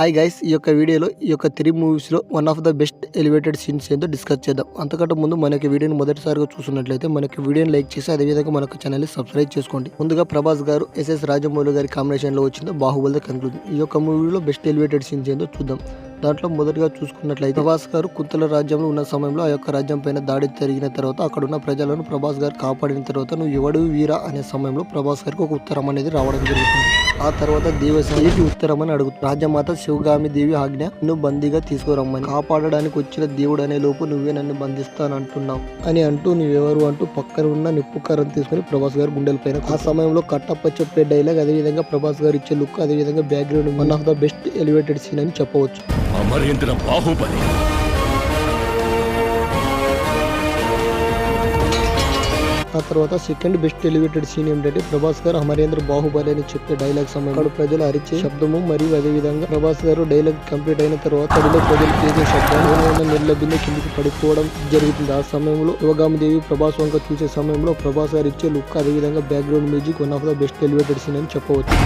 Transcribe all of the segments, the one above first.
Hi guys ఈ యొక్క వీడియోలో ఈ యొక్క త్రీ మూవీస్లో one of the best elevated scenes ఏందో డిస్కస్ చేద్దాం. అంతకంటే ముందు మనకి వీడియోని మొదటిసారిగా చూస్తున్నట్లయితే మనకి వీడియోని లైక్ చేసి అదేవిధంగా మనకు ఛానల్ని సబ్స్క్రైబ్ చేసుకోండి. ముందుగా ప్రభాస్ గారు ఎస్ఎస్ రాజమౌళి గారి కాంబినేషన్లో వచ్చింది బాహుబలి కంక్లూజన్ ఈ యొక్క మూవీలో బెస్ట్ ఎలివేటెడ్ సీన్స్ ఏందో చూద్దాం. దాంట్లో మొదటిగా చూసుకున్నట్లయితే ప్రభాస్ గారు కుంతల రాజ్యంలో ఉన్న సమయంలో ఆ యొక్క రాజ్యం పైన దాడి జరిగిన తర్వాత అక్కడ ఉన్న ప్రజలను ప్రభాస్ గారు కాపాడిన తర్వాత నువ్వు ఎవడు వీరా అనే సమయంలో ప్రభాస్ గారికి ఒక ఉత్తరం అనేది రావడం జరుగుతుంది. ఆ తర్వాత దేవసేనకి ఉత్తరం అని అడుగుతుంది రాజమాత శివగామి దేవి ఆజ్ఞ నువ్వు బందీగా తీసుకురమ్మని. కాపాడడానికి వచ్చిన దేవుడు అనే లోపు నువ్వే నన్ను బంధిస్తానంటున్నావు అని అంటూ నువ్వెవరు అంటూ పక్కన ఉన్న నిప్పు కర్రను తీసుకుని ప్రభాస్ గారు గుండెలపైన ఆ సమయంలో కట్టప్ప చెప్పే డైలాగ్ అదే విధంగా ప్రభాస్ గారు ఇచ్చే లుక్ అదే విధంగా background one of the best elevated scene అని చెప్పవచ్చు. అమరేంద్ర బాహుబలి. ఆ తర్వాత సెకండ్ బెస్ట్ ఎలివేటెడ్ సీన్ ఏంటంటే ప్రభాస్ గారు అమరేంద్ర బాహుబలి అని చెప్పే డైలాగ్ సమయంలో అక్కడ ప్రజలు అరిచే శబ్దము మరియు అదే విధంగా ప్రభాస్ గారు డైలాగ్ కంప్లీట్ అయిన తర్వాత అడిలో ప్రజలు చేసే శబ్దం బిందె కిందికి పడిపోవడం జరుగుతుంది. ఆ సమయంలో యువగామి దేవి ప్రభాస్ వంక చూసే సమయంలో ప్రభాస్ గారు ఇచ్చే లుక్ అదే విధంగా background music one of the best elevated scene అని చెప్పవచ్చు.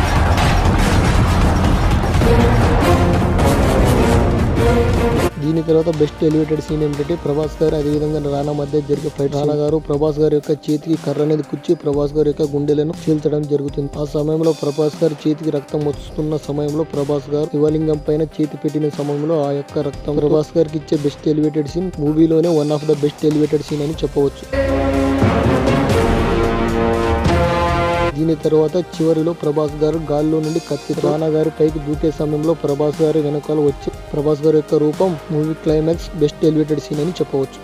దీని తర్వాత బెస్ట్ ఎలివేటెడ్ సీన్ ఏంటంటే ప్రభాస్ గారు అదేవిధంగా రానా మధ్య జరిగే ఫైట్ రానా గారు ప్రభాస్ గారి యొక్క చేతికి కర్ర అనేది కుచ్చి ప్రభాస్ గారి యొక్క గుండెలను చీల్చడం జరుగుతుంది. ఆ సమయంలో ప్రభాస్ గారు చేతికి రక్తం వస్తున్న సమయంలో ప్రభాస్ గారు శివలింగం పైన చేతి పెట్టిన సమయంలో ఆ యొక్క రక్తం ప్రభాస్ గారికి ఇచ్చే best elevated scene మూవీలోనే one of the best elevated scene అని చెప్పవచ్చు. దిగిన తర్వాత చివరిలో ప్రభాస్ గారు గాల్లో నుండి కత్తి రానా గారు పైకి దూకే సమయంలో ప్రభాస్ గారు వెనకాల వచ్చి ప్రభాస్ గారి యొక్క రూపం movie climax best elevated scene అని చెప్పవచ్చు.